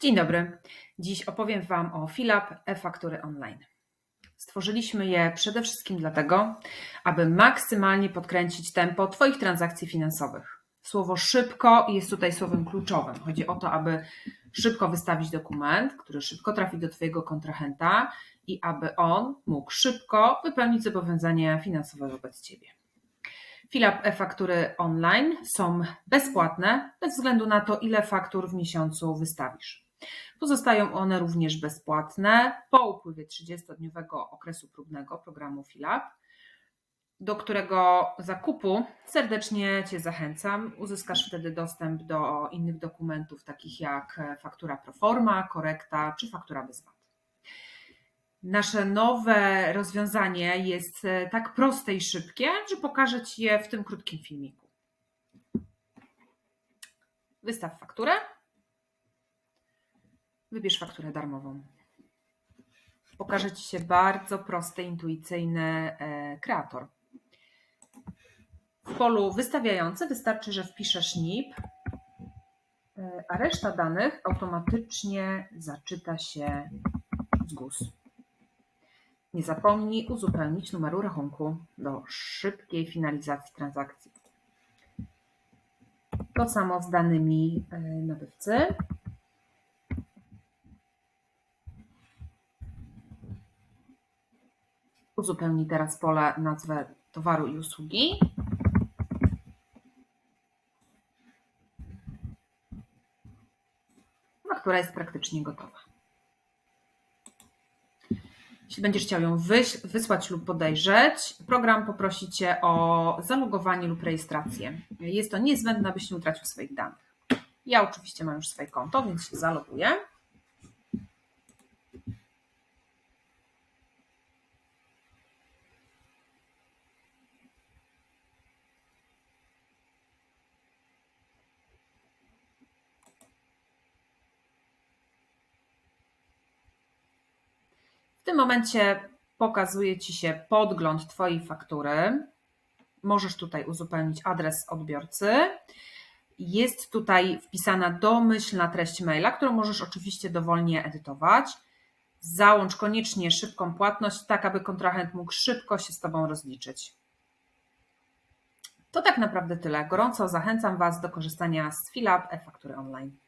Dzień dobry. Dziś opowiem Wam o Filap e-faktury online. Stworzyliśmy je przede wszystkim dlatego, aby maksymalnie podkręcić tempo Twoich transakcji finansowych. Słowo szybko jest tutaj słowem kluczowym. Chodzi o to, aby szybko wystawić dokument, który szybko trafi do Twojego kontrahenta i aby on mógł szybko wypełnić zobowiązania finansowe wobec Ciebie. Filap e-faktury online są bezpłatne bez względu na to, ile faktur w miesiącu wystawisz. Pozostają one również bezpłatne po upływie 30-dniowego okresu próbnego programu Filap, do którego zakupu serdecznie Cię zachęcam. Uzyskasz wtedy dostęp do innych dokumentów, takich jak faktura proforma, korekta czy faktura bez VAT. Nasze nowe rozwiązanie jest e, tak proste i szybkie, że pokażę Ci je w tym krótkim filmiku. Wystaw fakturę. Wybierz fakturę darmową. Pokażę Ci się bardzo prosty, intuicyjny e, kreator. W polu wystawiający wystarczy, że wpiszesz NIP, e, a reszta danych automatycznie zaczyta się z GUS. Nie zapomnij uzupełnić numeru rachunku do szybkiej finalizacji transakcji. To samo z danymi e, nabywcy. Uzupełnij teraz pole nazwę towaru i usługi. Faktura jest praktycznie gotowa. Jeśli będziesz chciał ją wysłać lub podejrzeć, program poprosi Cię o zalogowanie lub rejestrację. Jest to niezbędne, abyś nie utracił swoich danych. Ja oczywiście mam już swoje konto, więc się zaloguję. Tym momencie pokazuje Ci się podgląd Twojej faktury. Możesz tutaj uzupełnić adres odbiorcy. Jest tutaj wpisana domyślna treść maila, którą możesz oczywiście dowolnie edytować. Załącz koniecznie szybką płatność, tak aby kontrahent mógł szybko się z Tobą rozliczyć. To tak naprawdę tyle. Gorąco zachęcam Was do korzystania z Filab e-faktury online.